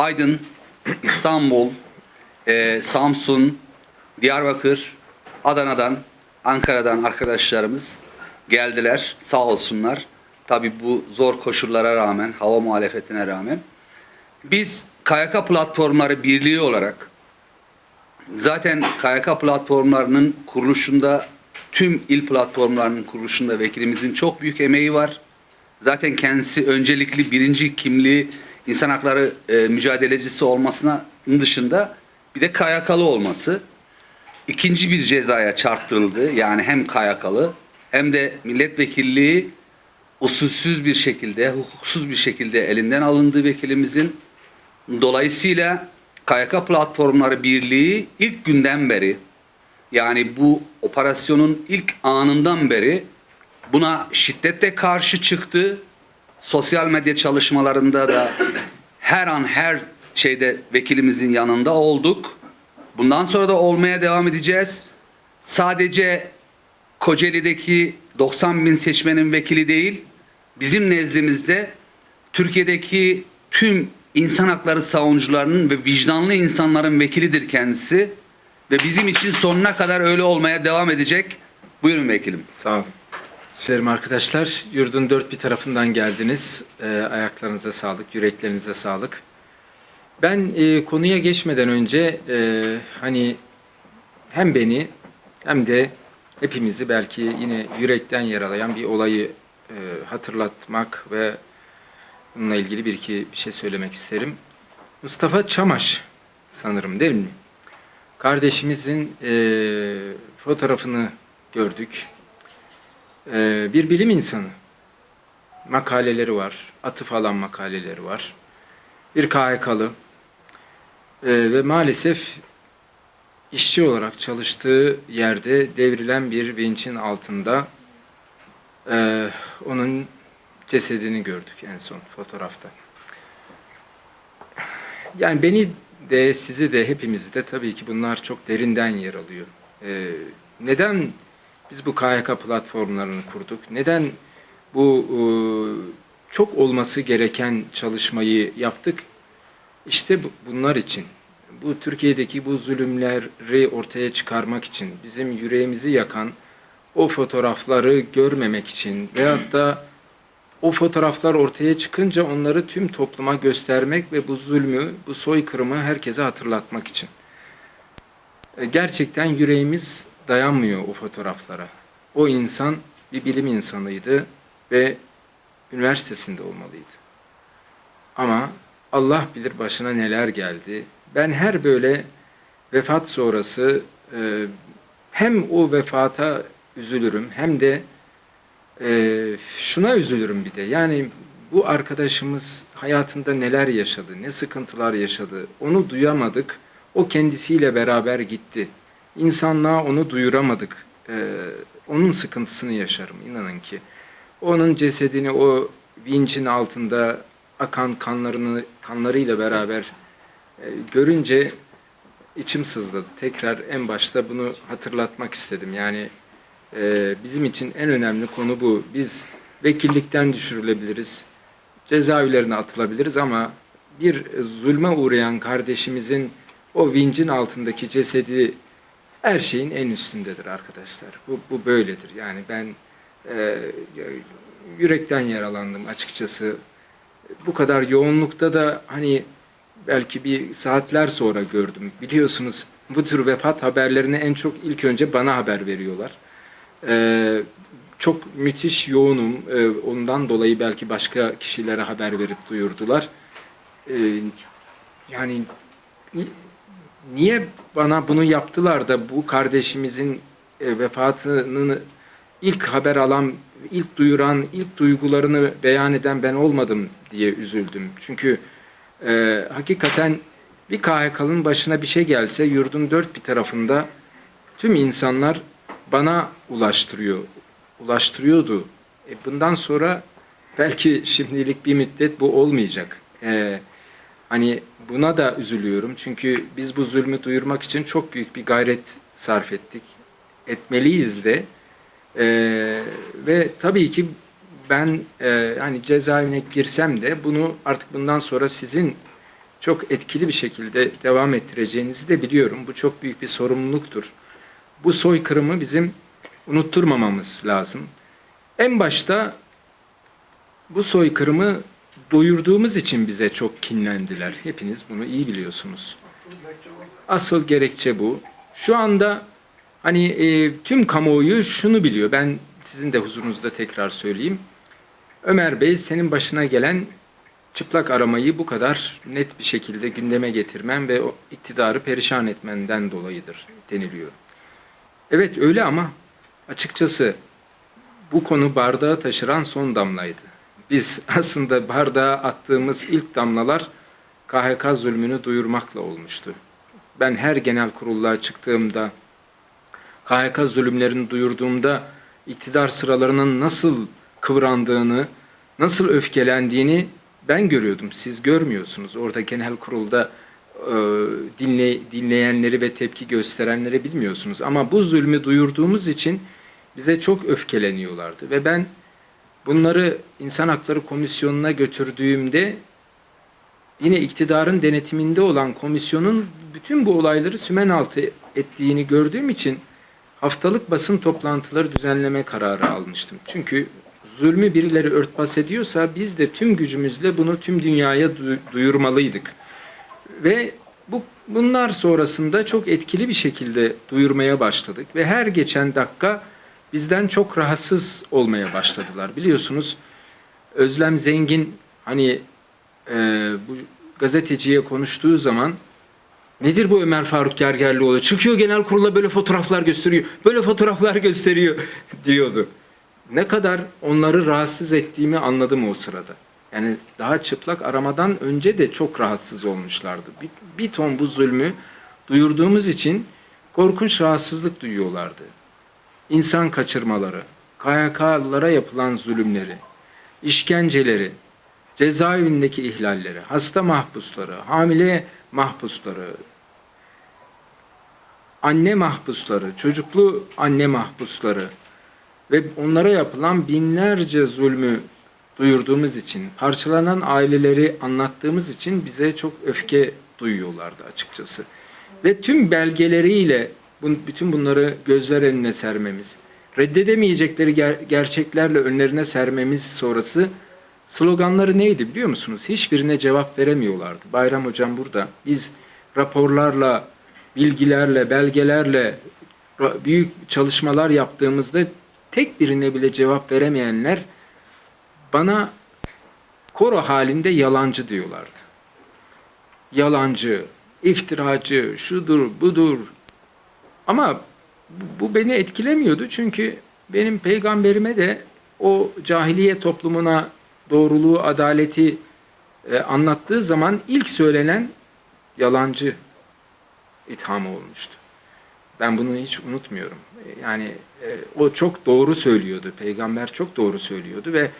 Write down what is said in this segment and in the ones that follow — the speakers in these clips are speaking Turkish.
Aydın, İstanbul, e, Samsun, Diyarbakır, Adana'dan, Ankara'dan arkadaşlarımız geldiler. Sağ olsunlar. Tabii bu zor koşullara rağmen, hava muhalefetine rağmen. Biz KYK Platformları Birliği olarak zaten KYK platformlarının kuruluşunda tüm il platformlarının kuruluşunda vekilimizin çok büyük emeği var. Zaten kendisi öncelikli birinci kimliği insan hakları e, mücadelecisi olmasına dışında bir de KYK'lı olması. ikinci bir cezaya çarptırıldı. Yani hem KYK'lı hem de milletvekilliği usulsüz bir şekilde, hukuksuz bir şekilde elinden alındı vekilimizin. Dolayısıyla KYK Platformları Birliği ilk günden beri yani bu operasyonun ilk anından beri buna şiddetle karşı çıktı. Sosyal medya çalışmalarında da her an her şeyde vekilimizin yanında olduk. Bundan sonra da olmaya devam edeceğiz. Sadece Kocaeli'deki 90 bin seçmenin vekili değil, bizim nezdimizde Türkiye'deki tüm insan hakları savunucularının ve vicdanlı insanların vekilidir kendisi. Ve bizim için sonuna kadar öyle olmaya devam edecek. Buyurun vekilim. Sağ olun. Şerim arkadaşlar, yurdun dört bir tarafından geldiniz. Ee, ayaklarınıza sağlık, yüreklerinize sağlık. Ben e, konuya geçmeden önce e, hani hem beni hem de hepimizi belki yine yürekten yaralayan bir olayı e, hatırlatmak ve bununla ilgili bir iki bir şey söylemek isterim. Mustafa Çamaş sanırım değil mi? Kardeşimizin e, fotoğrafını gördük. E, bir bilim insanı. Makaleleri var. Atıf alan makaleleri var. Bir KHK'lı. E, ve maalesef işçi olarak çalıştığı yerde devrilen bir vinçin altında e, onun cesedini gördük en son fotoğrafta. Yani beni de sizi de hepimizi de tabii ki bunlar çok derinden yer alıyor. Ee, neden biz bu KYK platformlarını kurduk? Neden bu e, çok olması gereken çalışmayı yaptık? İşte bu- bunlar için. Bu Türkiye'deki bu zulümleri ortaya çıkarmak için, bizim yüreğimizi yakan o fotoğrafları görmemek için veyahut da o fotoğraflar ortaya çıkınca onları tüm topluma göstermek ve bu zulmü, bu soykırımı herkese hatırlatmak için. E, Gerçekten yüreğimiz dayanmıyor o fotoğraflara. O insan bir bilim insanıydı ve üniversitesinde olmalıydı. Ama Allah bilir başına neler geldi. Ben her böyle vefat sonrası e, hem o vefata üzülürüm hem de ee, şuna üzülürüm bir de. Yani bu arkadaşımız hayatında neler yaşadı, ne sıkıntılar yaşadı. Onu duyamadık. O kendisiyle beraber gitti. İnsanlığa onu duyuramadık. Ee, onun sıkıntısını yaşarım inanın ki. Onun cesedini o vincin altında akan kanlarını kanlarıyla beraber e, görünce içim sızladı. Tekrar en başta bunu hatırlatmak istedim. Yani ee, bizim için en önemli konu bu. Biz vekillikten düşürülebiliriz, cezaevlerine atılabiliriz ama bir zulme uğrayan kardeşimizin o vincin altındaki cesedi her şeyin en üstündedir arkadaşlar. Bu, bu böyledir. Yani ben e, yürekten yaralandım açıkçası. Bu kadar yoğunlukta da hani belki bir saatler sonra gördüm. Biliyorsunuz bu tür vefat haberlerini en çok ilk önce bana haber veriyorlar. Ee, çok müthiş yoğunum. Ee, ondan dolayı belki başka kişilere haber verip duyurdular. Ee, yani ni- niye bana bunu yaptılar da bu kardeşimizin e, vefatını ilk haber alan, ilk duyuran, ilk duygularını beyan eden ben olmadım diye üzüldüm. Çünkü e, hakikaten bir KHK'nın başına bir şey gelse yurdun dört bir tarafında tüm insanlar bana ulaştırıyor, ulaştırıyordu. E bundan sonra belki şimdilik bir müddet bu olmayacak. E, hani buna da üzülüyorum çünkü biz bu zulmü duyurmak için çok büyük bir gayret sarf ettik. Etmeliyiz de. E, ve tabii ki ben e, hani cezaevine girsem de bunu artık bundan sonra sizin çok etkili bir şekilde devam ettireceğinizi de biliyorum. Bu çok büyük bir sorumluluktur. Bu soykırımı bizim unutturmamamız lazım. En başta bu soykırımı duyurduğumuz için bize çok kinlendiler. Hepiniz bunu iyi biliyorsunuz. Asıl gerekçe bu. Şu anda hani e, tüm kamuoyu şunu biliyor. Ben sizin de huzurunuzda tekrar söyleyeyim. Ömer Bey senin başına gelen çıplak aramayı bu kadar net bir şekilde gündeme getirmen ve o iktidarı perişan etmenden dolayıdır deniliyor. Evet öyle ama açıkçası bu konu bardağı taşıran son damlaydı. Biz aslında bardağa attığımız ilk damlalar KHK zulmünü duyurmakla olmuştu. Ben her genel kurulluğa çıktığımda, KHK zulümlerini duyurduğumda iktidar sıralarının nasıl kıvrandığını, nasıl öfkelendiğini ben görüyordum. Siz görmüyorsunuz. Orada genel kurulda e, dinle, dinleyenleri ve tepki gösterenleri bilmiyorsunuz. Ama bu zulmü duyurduğumuz için bize çok öfkeleniyorlardı. Ve ben bunları İnsan Hakları Komisyonu'na götürdüğümde yine iktidarın denetiminde olan komisyonun bütün bu olayları sümen altı ettiğini gördüğüm için haftalık basın toplantıları düzenleme kararı almıştım. Çünkü zulmü birileri örtbas ediyorsa biz de tüm gücümüzle bunu tüm dünyaya du- duyurmalıydık. Ve bu bunlar sonrasında çok etkili bir şekilde duyurmaya başladık ve her geçen dakika bizden çok rahatsız olmaya başladılar. Biliyorsunuz Özlem Zengin hani e, bu gazeteciye konuştuğu zaman nedir bu Ömer Faruk Gergerlioğlu? Çıkıyor genel kurula böyle fotoğraflar gösteriyor. Böyle fotoğraflar gösteriyor diyordu. Ne kadar onları rahatsız ettiğimi anladım o sırada. Yani daha çıplak aramadan önce de çok rahatsız olmuşlardı. Bir, bir ton bu zulmü duyurduğumuz için korkunç rahatsızlık duyuyorlardı. İnsan kaçırmaları, KYK'lılara yapılan zulümleri, işkenceleri, cezaevindeki ihlalleri, hasta mahpusları, hamile mahpusları, anne mahpusları, çocuklu anne mahpusları ve onlara yapılan binlerce zulmü duyurduğumuz için, parçalanan aileleri anlattığımız için bize çok öfke duyuyorlardı açıkçası. Ve tüm belgeleriyle bütün bunları gözler önüne sermemiz, reddedemeyecekleri ger- gerçeklerle önlerine sermemiz sonrası sloganları neydi biliyor musunuz? Hiçbirine cevap veremiyorlardı. Bayram Hocam burada. Biz raporlarla, bilgilerle, belgelerle büyük çalışmalar yaptığımızda tek birine bile cevap veremeyenler bana koro halinde yalancı diyorlardı. Yalancı, iftiracı, şudur, budur. Ama bu- beni etkilemiyordu çünkü benim peygamberime de o cahiliye toplumuna doğruluğu, adaleti e, anlattığı zaman ilk söylenen yalancı ithamı olmuştu. Ben bunu hiç unutmuyorum. E, Yani e, o çok doğru söylüyordu. Peygamber çok doğru söylüyordu ve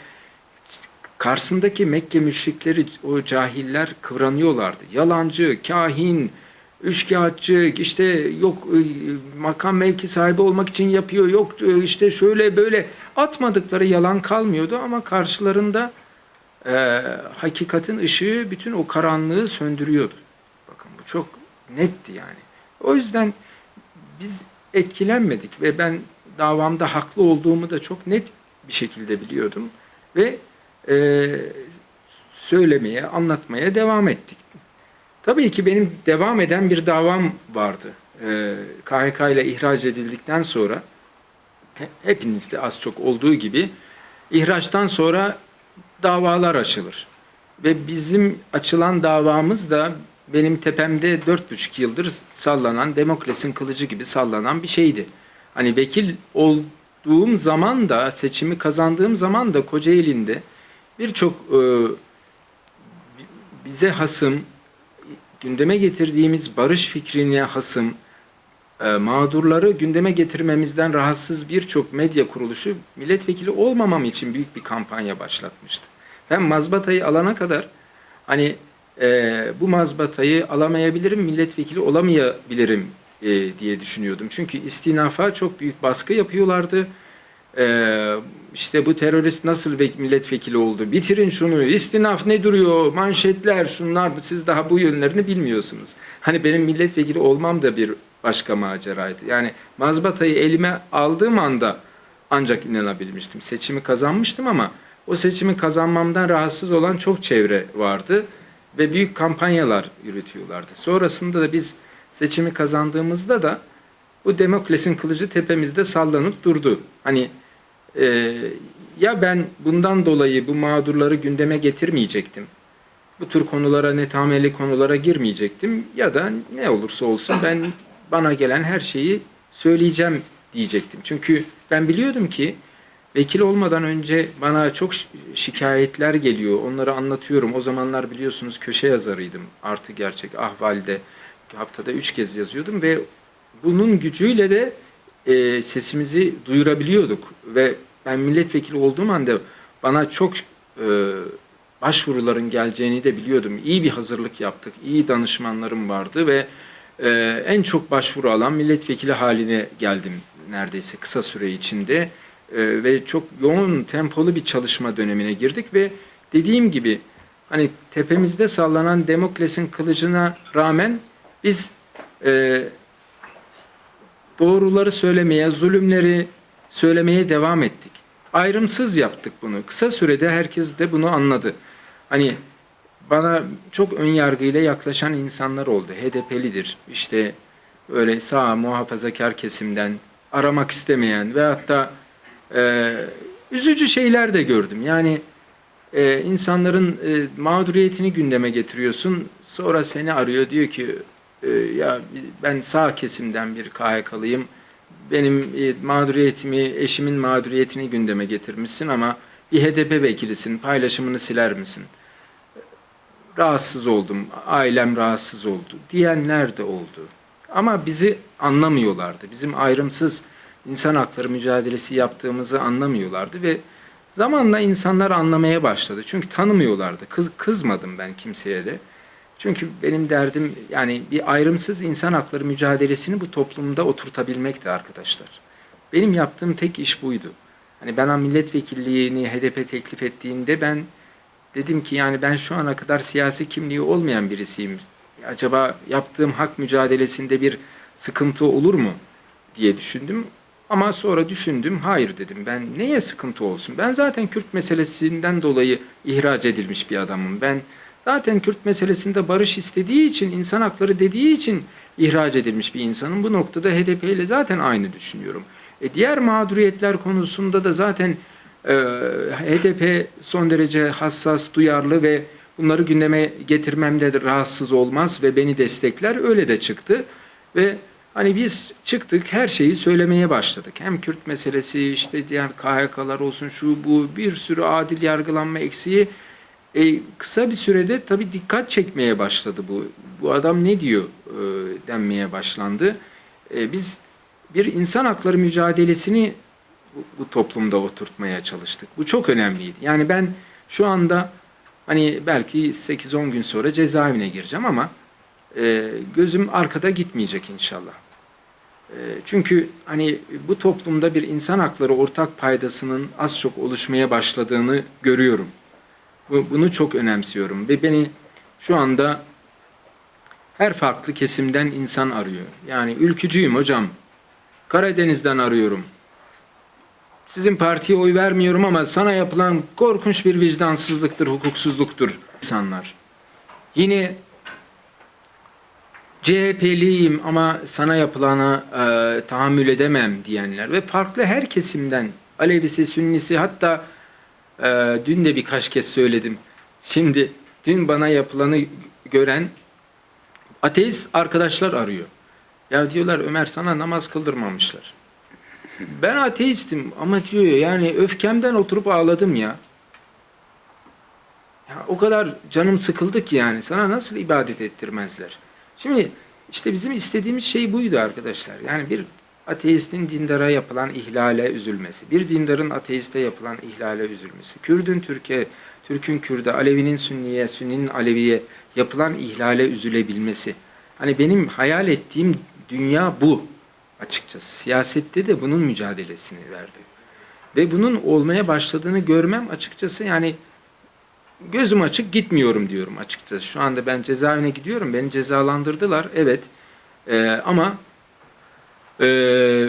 karşısındaki Mekke müşrikleri, o cahiller kıvranıyorlardı. Yalancı, kahin, üçkağıtçı, işte yok e, makam mevki sahibi olmak için yapıyor, yok e, işte şöyle böyle atmadıkları yalan kalmıyordu ama karşılarında e, hakikatin ışığı bütün o karanlığı söndürüyordu. Bakın bu çok netti yani. O yüzden biz etkilenmedik ve ben davamda haklı olduğumu da çok net bir şekilde biliyordum ve e, söylemeye, anlatmaya devam ettik. Tabii ki benim devam eden bir davam vardı. E, KHK ile ihraç edildikten sonra he- hepinizde az çok olduğu gibi ihraçtan sonra davalar açılır. Ve bizim açılan davamız da benim tepemde dört buçuk yıldır sallanan, demokrasinin kılıcı gibi sallanan bir şeydi. Hani vekil olduğum zaman da, seçimi kazandığım zaman da Kocaeli'nde birçok e, bize hasım, gündeme getirdiğimiz barış fikrine hasım, e, mağdurları gündeme getirmemizden rahatsız birçok medya kuruluşu milletvekili olmamam için büyük bir kampanya başlatmıştı. Ben mazbatayı alana kadar hani e, bu mazbatayı alamayabilirim, milletvekili olamayabilirim e, diye düşünüyordum. Çünkü istinafa çok büyük baskı yapıyorlardı. E, işte bu terörist nasıl ve- milletvekili oldu, bitirin şunu, istinaf ne duruyor, manşetler şunlar, siz daha bu yönlerini bilmiyorsunuz. Hani benim milletvekili olmam da bir başka maceraydı. Yani mazbatayı elime aldığım anda ancak inanabilmiştim. Seçimi kazanmıştım ama o seçimi kazanmamdan rahatsız olan çok çevre vardı ve büyük kampanyalar yürütüyorlardı. Sonrasında da biz seçimi kazandığımızda da bu Demokles'in kılıcı tepemizde sallanıp durdu. Hani e, ya ben bundan dolayı bu mağdurları gündeme getirmeyecektim. Bu tür konulara, netameli konulara girmeyecektim. Ya da ne olursa olsun ben bana gelen her şeyi söyleyeceğim diyecektim. Çünkü ben biliyordum ki vekil olmadan önce bana çok şi- şikayetler geliyor. Onları anlatıyorum. O zamanlar biliyorsunuz köşe yazarıydım. Artı gerçek ahvalde haftada üç kez yazıyordum ve bunun gücüyle de e, sesimizi duyurabiliyorduk ve ben milletvekili olduğum anda bana çok e, başvuruların geleceğini de biliyordum. İyi bir hazırlık yaptık, iyi danışmanlarım vardı ve e, en çok başvuru alan milletvekili haline geldim neredeyse kısa süre içinde E, ve çok yoğun tempolu bir çalışma dönemine girdik ve dediğim gibi hani tepemizde sallanan Demokles'in kılıcına rağmen biz e, doğruları söylemeye, zulümleri söylemeye devam ettik. Ayrımsız yaptık bunu. Kısa sürede herkes de bunu anladı. Hani bana çok ön yargıyla yaklaşan insanlar oldu. HDP'lidir. İşte öyle sağ muhafazakar kesimden aramak istemeyen ve hatta e, üzücü şeyler de gördüm. Yani e, insanların e, mağduriyetini gündeme getiriyorsun. Sonra seni arıyor diyor ki e, ya ben sağ kesimden bir KHK'lıyım. Benim e, mağduriyetimi, eşimin mağduriyetini gündeme getirmişsin ama bir HDP vekilisin, paylaşımını siler misin? Rahatsız oldum, ailem rahatsız oldu diyenler de oldu. Ama bizi anlamıyorlardı. Bizim ayrımsız insan hakları mücadelesi yaptığımızı anlamıyorlardı ve zamanla insanlar anlamaya başladı. Çünkü tanımıyorlardı. Kız, kızmadım ben kimseye de. Çünkü benim derdim yani bir ayrımsız insan hakları mücadelesini bu toplumda oturtabilmekti arkadaşlar. Benim yaptığım tek iş buydu. Hani bana milletvekilliğini HDP teklif ettiğinde ben dedim ki yani ben şu ana kadar siyasi kimliği olmayan birisiyim. Acaba yaptığım hak mücadelesinde bir sıkıntı olur mu diye düşündüm. Ama sonra düşündüm, hayır dedim. Ben neye sıkıntı olsun? Ben zaten Kürt meselesinden dolayı ihraç edilmiş bir adamım. Ben zaten Kürt meselesinde barış istediği için, insan hakları dediği için ihraç edilmiş bir insanım. Bu noktada HDP ile zaten aynı düşünüyorum. E diğer mağduriyetler konusunda da zaten e, HDP son derece hassas, duyarlı ve bunları gündeme getirmemde de rahatsız olmaz ve beni destekler. Öyle de çıktı ve Hani biz çıktık her şeyi söylemeye başladık. Hem Kürt meselesi işte diğer KHK'lar olsun şu bu bir sürü adil yargılanma eksiği e, kısa bir sürede tabii dikkat çekmeye başladı bu. Bu adam ne diyor e, denmeye başlandı. E, biz bir insan hakları mücadelesini bu, bu toplumda oturtmaya çalıştık. Bu çok önemliydi. Yani ben şu anda hani belki 8-10 gün sonra cezaevine gireceğim ama e, gözüm arkada gitmeyecek inşallah. E, çünkü hani bu toplumda bir insan hakları ortak paydasının az çok oluşmaya başladığını görüyorum. Bu, bunu çok önemsiyorum ve beni şu anda her farklı kesimden insan arıyor. Yani ülkücüyüm hocam. Karadeniz'den arıyorum. Sizin partiye oy vermiyorum ama sana yapılan korkunç bir vicdansızlıktır, hukuksuzluktur insanlar. Yine CHP'liyim ama sana yapılana e, tahammül edemem diyenler ve farklı her kesimden Alevisi, Sünnisi hatta e, dün de birkaç kez söyledim. Şimdi dün bana yapılanı gören ateist arkadaşlar arıyor. Ya diyorlar Ömer sana namaz kıldırmamışlar. Ben ateistim ama diyor yani öfkemden oturup ağladım ya. Ya o kadar canım sıkıldı ki yani sana nasıl ibadet ettirmezler. Şimdi işte bizim istediğimiz şey buydu arkadaşlar. Yani bir ateistin dindara yapılan ihlale üzülmesi, bir dindarın ateiste yapılan ihlale üzülmesi, Kürdün Türkiye, Türk'ün Kürde, Alevinin Sünniye, Sünninin Aleviye yapılan ihlale üzülebilmesi. Hani benim hayal ettiğim dünya bu açıkçası. Siyasette de bunun mücadelesini verdi. Ve bunun olmaya başladığını görmem açıkçası yani gözüm açık gitmiyorum diyorum açıkçası. Şu anda ben cezaevine gidiyorum. Beni cezalandırdılar. Evet. Ee, ama ee,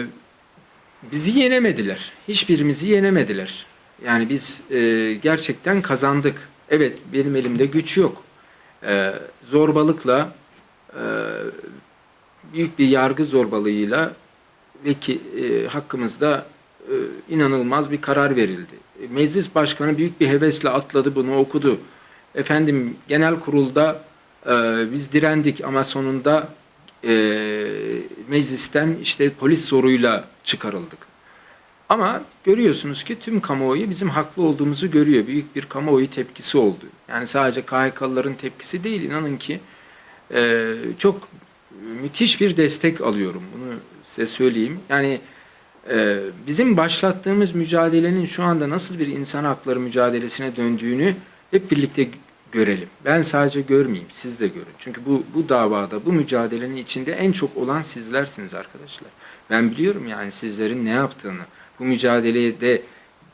bizi yenemediler. Hiçbirimizi yenemediler. Yani biz e, gerçekten kazandık. Evet benim elimde güç yok. Ee, zorbalıkla e, büyük bir yargı zorbalığıyla ve ki e, hakkımızda e, inanılmaz bir karar verildi. E, Meclis başkanı büyük bir hevesle atladı bunu okudu. Efendim genel kurulda e, biz direndik ama sonunda e, meclisten işte polis zoruyla çıkarıldık. Ama görüyorsunuz ki tüm kamuoyu bizim haklı olduğumuzu görüyor. Büyük bir kamuoyu tepkisi oldu. Yani sadece KHK'lıların tepkisi değil. inanın ki e, çok müthiş bir destek alıyorum. Bunu size söyleyeyim. Yani e, bizim başlattığımız mücadelenin şu anda nasıl bir insan hakları mücadelesine döndüğünü hep birlikte görelim. Ben sadece görmeyeyim, siz de görün. Çünkü bu, bu davada, bu mücadelenin içinde en çok olan sizlersiniz arkadaşlar. Ben biliyorum yani sizlerin ne yaptığını, bu mücadelede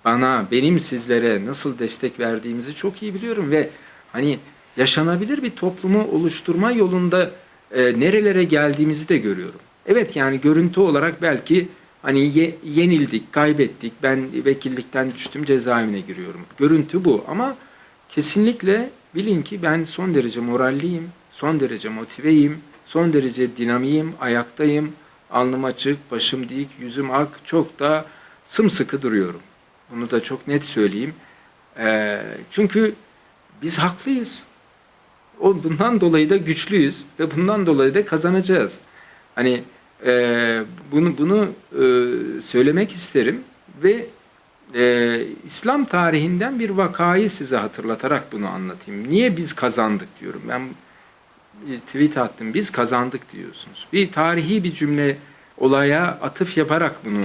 bana, benim sizlere nasıl destek verdiğimizi çok iyi biliyorum ve hani yaşanabilir bir toplumu oluşturma yolunda e, nerelere geldiğimizi de görüyorum. Evet yani görüntü olarak belki hani ye- yenildik, kaybettik, ben vekillikten düştüm cezaevine giriyorum. Görüntü bu ama kesinlikle bilin ki ben son derece moralliyim, son derece motiveyim, son derece dinamiyim, ayaktayım, alnım açık, başım dik, yüzüm ak, çok da sımsıkı duruyorum. Bunu da çok net söyleyeyim. Ee, çünkü biz haklıyız. O bundan dolayı da güçlüyüz ve bundan dolayı da kazanacağız. Hani e, bunu bunu e, söylemek isterim ve e, İslam tarihinden bir vakayı size hatırlatarak bunu anlatayım. Niye biz kazandık diyorum. Ben tweet attım. Biz kazandık diyorsunuz. Bir tarihi bir cümle olaya atıf yaparak bunu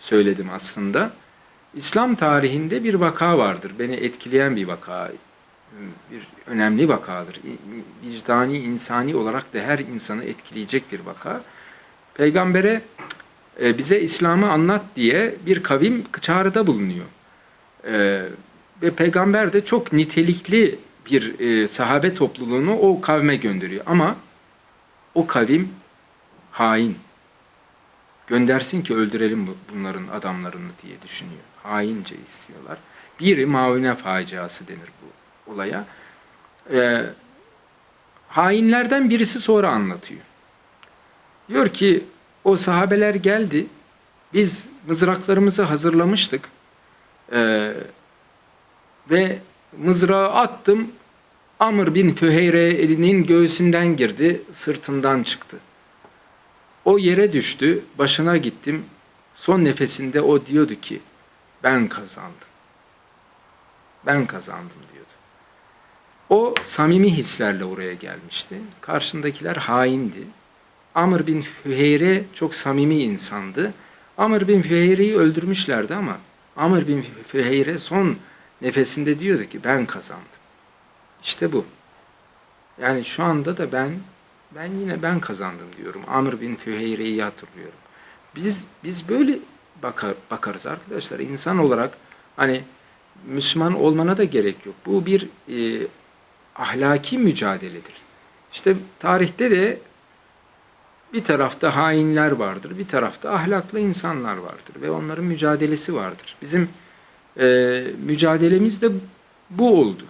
söyledim aslında. İslam tarihinde bir vaka vardır. Beni etkileyen bir vaka. Bir önemli vakadır. Vicdani, insani olarak da her insanı etkileyecek bir vaka. Peygambere e, bize İslam'ı anlat diye bir kavim çağrıda bulunuyor. E, ve peygamber de çok nitelikli bir e, sahabe topluluğunu o kavme gönderiyor. Ama o kavim hain. Göndersin ki öldürelim bu- bunların adamlarını diye düşünüyor. Haince istiyorlar. Biri Maune faciası denir bu olaya. E, hainlerden birisi sonra anlatıyor. Diyor ki o sahabeler geldi. Biz mızraklarımızı hazırlamıştık. Ee, ve mızrağı attım. Amr bin Füheyre'nin göğsünden girdi, sırtından çıktı. O yere düştü, başına gittim. Son nefesinde o diyordu ki, ben kazandım. Ben kazandım diyordu. O samimi hislerle oraya gelmişti. Karşındakiler haindi. Amr bin Füheyre çok samimi insandı. Amr bin Füheyre'yi öldürmüşlerdi ama Amr bin Füheyre son nefesinde diyordu ki ben kazandım. İşte bu. Yani şu anda da ben ben yine ben kazandım diyorum. Amr bin Füheyre'yi hatırlıyorum. Biz biz böyle bakar, bakarız arkadaşlar. İnsan olarak hani Müslüman olmana da gerek yok. Bu bir e, ahlaki mücadeledir. İşte tarihte de bir tarafta hainler vardır, bir tarafta ahlaklı insanlar vardır ve onların mücadelesi vardır. Bizim e, mücadelemiz de bu oldu.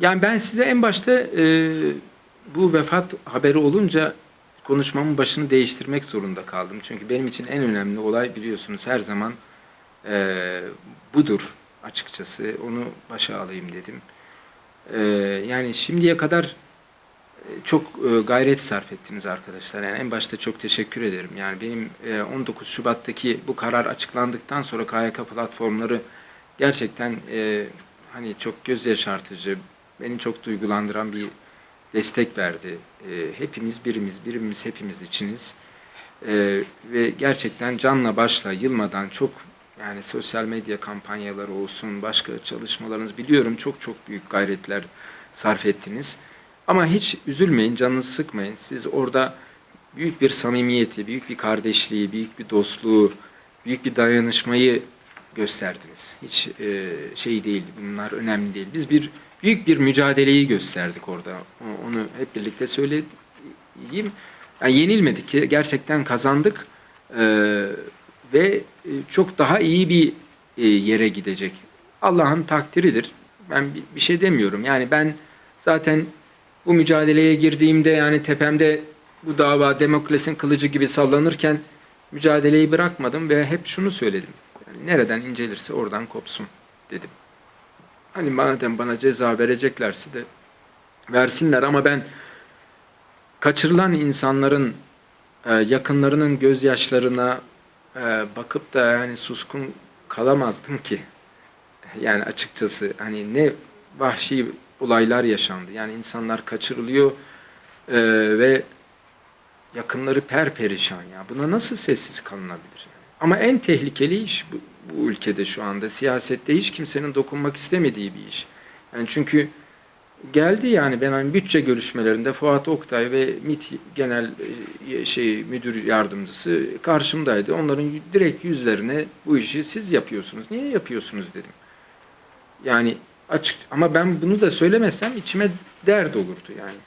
Yani ben size en başta e, bu vefat haberi olunca konuşmamın başını değiştirmek zorunda kaldım. Çünkü benim için en önemli olay biliyorsunuz her zaman e, budur açıkçası. Onu başa alayım dedim. E, yani şimdiye kadar çok e, gayret sarf ettiniz arkadaşlar. Yani en başta çok teşekkür ederim. Yani benim e, 19 Şubat'taki bu karar açıklandıktan sonra KYK platformları gerçekten e, hani çok göz yaşartıcı, beni çok duygulandıran bir destek verdi. E, hepimiz birimiz, birimiz hepimiz içiniz. E, ve gerçekten canla başla, yılmadan çok yani sosyal medya kampanyaları olsun, başka çalışmalarınız biliyorum çok çok büyük gayretler sarf ettiniz. Ama hiç üzülmeyin, canınızı sıkmayın. Siz orada büyük bir samimiyeti, büyük bir kardeşliği, büyük bir dostluğu büyük bir dayanışmayı gösterdiniz. Hiç e, şey değil, bunlar önemli değil. Biz bir büyük bir mücadeleyi gösterdik orada. Onu hep birlikte söyleyeyim. Yani yenilmedik gerçekten kazandık Ee, ve e, çok daha iyi bir e, yere gidecek. Allah'ın takdiridir. Ben bir şey demiyorum. Yani ben zaten bu mücadeleye girdiğimde yani tepemde bu dava demokrasinin kılıcı gibi sallanırken mücadeleyi bırakmadım ve hep şunu söyledim. Yani nereden incelirse oradan kopsun dedim. Hani madem bana ceza vereceklerse de versinler ama ben kaçırılan insanların e, yakınlarının gözyaşlarına e, bakıp da yani suskun kalamazdım ki. Yani açıkçası hani ne vahşi olaylar yaşandı. Yani insanlar kaçırılıyor e, ve yakınları perperişan ya. Buna nasıl sessiz kalınabilir? Ama en tehlikeli iş bu, bu ülkede şu anda siyasette hiç kimsenin dokunmak istemediği bir iş. Yani çünkü geldi yani ben hani bütçe görüşmelerinde Fuat Oktay ve MİT genel e, şey müdür yardımcısı karşımdaydı. Onların direkt yüzlerine bu işi siz yapıyorsunuz. Niye yapıyorsunuz dedim. Yani açık ama ben bunu da söylemesem içime dert olurdu yani.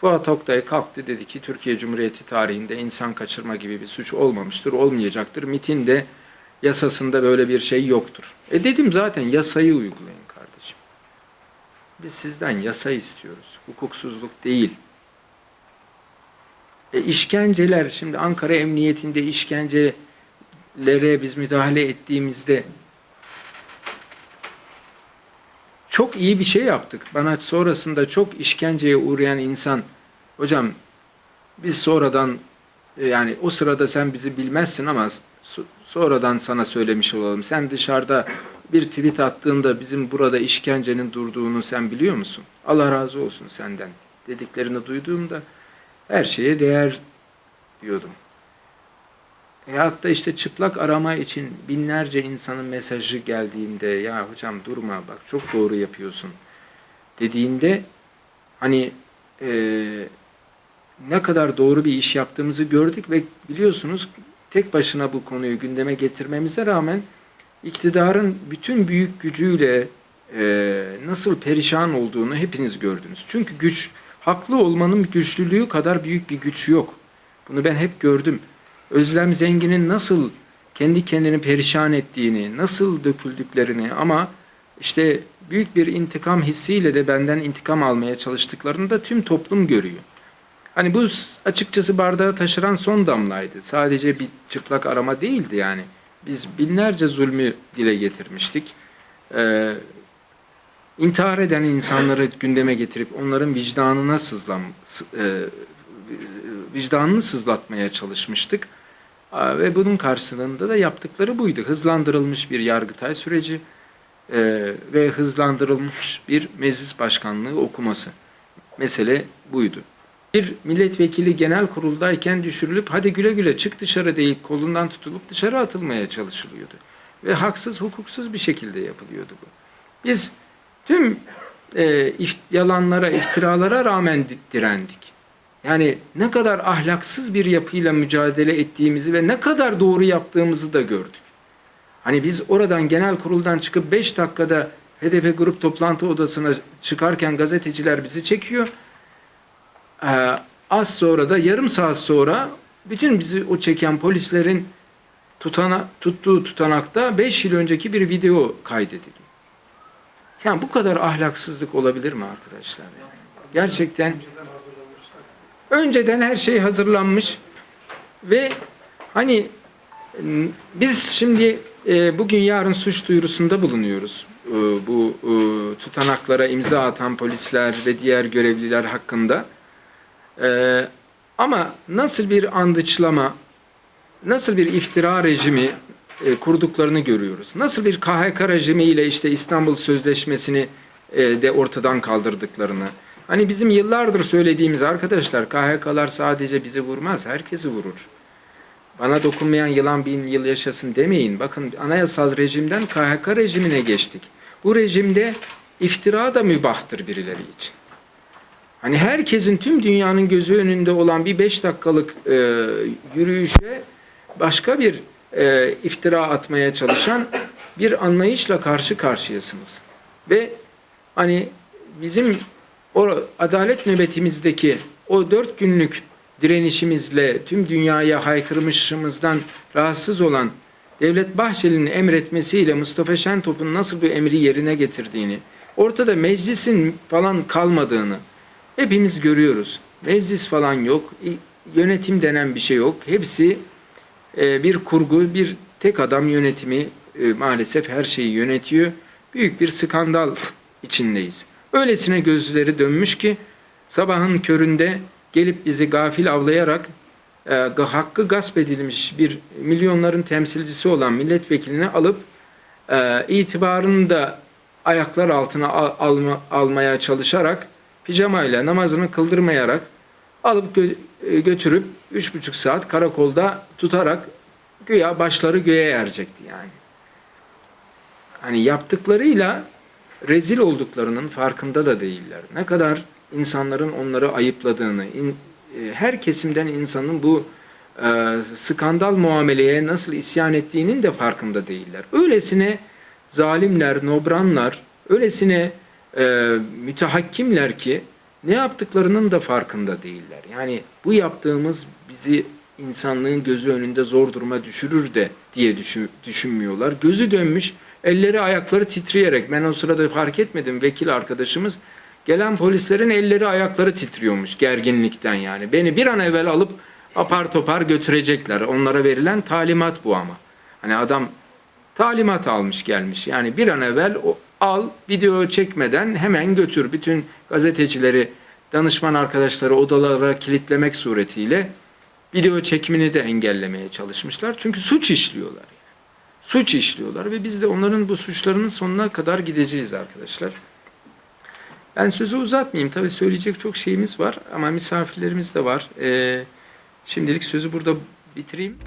Fuat Oktay kalktı dedi ki Türkiye Cumhuriyeti tarihinde insan kaçırma gibi bir suç olmamıştır, olmayacaktır. MİT'in de yasasında böyle bir şey yoktur. E dedim zaten yasayı uygulayın kardeşim. Biz sizden yasa istiyoruz. Hukuksuzluk değil. E işkenceler, şimdi Ankara Emniyetinde işkencelere biz müdahale ettiğimizde çok iyi bir şey yaptık. Bana sonrasında çok işkenceye uğrayan insan, hocam biz sonradan e, yani o sırada sen bizi bilmezsin ama so- sonradan sana söylemiş olalım. Sen dışarıda bir tweet attığında bizim burada işkencenin durduğunu sen biliyor musun? Allah razı olsun senden dediklerini duyduğumda her şeye değer diyordum. E hatta işte çıplak arama için binlerce insanın mesajı geldiğinde ya hocam durma bak çok doğru yapıyorsun dediğinde hani e, ne kadar doğru bir iş yaptığımızı gördük ve biliyorsunuz tek başına bu konuyu gündeme getirmemize rağmen iktidarın bütün büyük gücüyle e, nasıl perişan olduğunu hepiniz gördünüz. Çünkü güç, haklı olmanın güçlülüğü kadar büyük bir güç yok. Bunu ben hep gördüm. Özlem Zengin'in nasıl kendi kendini perişan ettiğini, nasıl döküldüklerini ama işte büyük bir intikam hissiyle de benden intikam almaya çalıştıklarını da tüm toplum görüyor. Hani bu açıkçası bardağı taşıran son damlaydı. Sadece bir çıplak arama değildi yani. Biz binlerce zulmü dile getirmiştik. Ee, intihar eden insanları gündeme getirip onların vicdanına sızlam, sı- e, vicdanını sızlatmaya çalışmıştık. Ve bunun karşılığında da yaptıkları buydu. Hızlandırılmış bir yargıtay süreci e, ve hızlandırılmış bir meclis başkanlığı okuması. Mesele buydu. Bir milletvekili genel kuruldayken düşürülüp hadi güle güle çık dışarı deyip kolundan tutulup dışarı atılmaya çalışılıyordu. Ve haksız hukuksuz bir şekilde yapılıyordu bu. Biz tüm e, yalanlara, iftiralara rağmen di- direndik. Yani ne kadar ahlaksız bir yapıyla mücadele ettiğimizi ve ne kadar doğru yaptığımızı da gördük. Hani biz oradan genel kuruldan çıkıp 5 dakikada HDP grup toplantı odasına çıkarken gazeteciler bizi çekiyor. Ee, az sonra da yarım saat sonra bütün bizi o çeken polislerin tutana, tuttuğu tutanakta 5 yıl önceki bir video kaydediliyor. Yani bu kadar ahlaksızlık olabilir mi arkadaşlar? Gerçekten önceden her şey hazırlanmış ve hani biz şimdi e, bugün yarın suç duyurusunda bulunuyoruz. E, bu e, tutanaklara imza atan polisler ve diğer görevliler hakkında. Ama nasıl bir andıçlama, nasıl bir iftira rejimi kurduklarını görüyoruz. Nasıl bir KHK rejimiyle işte İstanbul Sözleşmesi'ni de ortadan kaldırdıklarını. Hani bizim yıllardır söylediğimiz arkadaşlar KHK'lar sadece bizi vurmaz, herkesi vurur. Bana dokunmayan yılan bin yıl yaşasın demeyin. Bakın anayasal rejimden KHK rejimine geçtik. Bu rejimde iftira da mübahtır birileri için. Hani herkesin tüm dünyanın gözü önünde olan bir beş dakikalık e, yürüyüşe başka bir e, iftira atmaya çalışan bir anlayışla karşı karşıyasınız. Ve hani bizim o adalet nöbetimizdeki o dört günlük direnişimizle tüm dünyaya haykırmışımızdan rahatsız olan Devlet Bahçeli'nin emretmesiyle Mustafa Şentop'un nasıl bir emri yerine getirdiğini, ortada meclisin falan kalmadığını hepimiz görüyoruz. Meclis falan yok, yönetim denen bir şey yok. Hepsi e, bir kurgu, bir tek adam yönetimi e, maalesef her şeyi yönetiyor. Büyük bir skandal içindeyiz. Öylesine gözleri dönmüş ki sabahın köründe gelip bizi gafil avlayarak e, hakkı gasp edilmiş bir milyonların temsilcisi olan milletvekilini alıp e, itibarını da ayaklar altına al- alma, almaya çalışarak pijamayla namazını kıldırmayarak alıp gö- e, götürüp üç buçuk saat karakolda tutarak güya başları göğe erecekti yani. Hani yaptıklarıyla rezil olduklarının farkında da değiller. Ne kadar insanların onları ayıpladığını, in- e, her kesimden insanın bu e, skandal muameleye nasıl isyan ettiğinin de farkında değiller. Öylesine zalimler, nobranlar, öylesine e, mütehakkimler ki ne yaptıklarının da farkında değiller. Yani bu yaptığımız bizi insanlığın gözü önünde zor duruma düşürür de diye düşün- düşünmüyorlar. Gözü dönmüş, elleri ayakları titreyerek, ben o sırada fark etmedim vekil arkadaşımız, gelen polislerin elleri ayakları titriyormuş gerginlikten yani. Beni bir an evvel alıp apar topar götürecekler. Onlara verilen talimat bu ama. Hani adam talimat almış gelmiş. Yani bir an evvel o, al video çekmeden hemen götür. Bütün gazetecileri, danışman arkadaşları odalara kilitlemek suretiyle video çekimini de engellemeye çalışmışlar. Çünkü suç işliyorlar. Suç işliyorlar ve biz de onların bu suçlarının sonuna kadar gideceğiz arkadaşlar. Ben sözü uzatmayayım. Tabii söyleyecek çok şeyimiz var ama misafirlerimiz de var. Ee, şimdilik sözü burada bitireyim.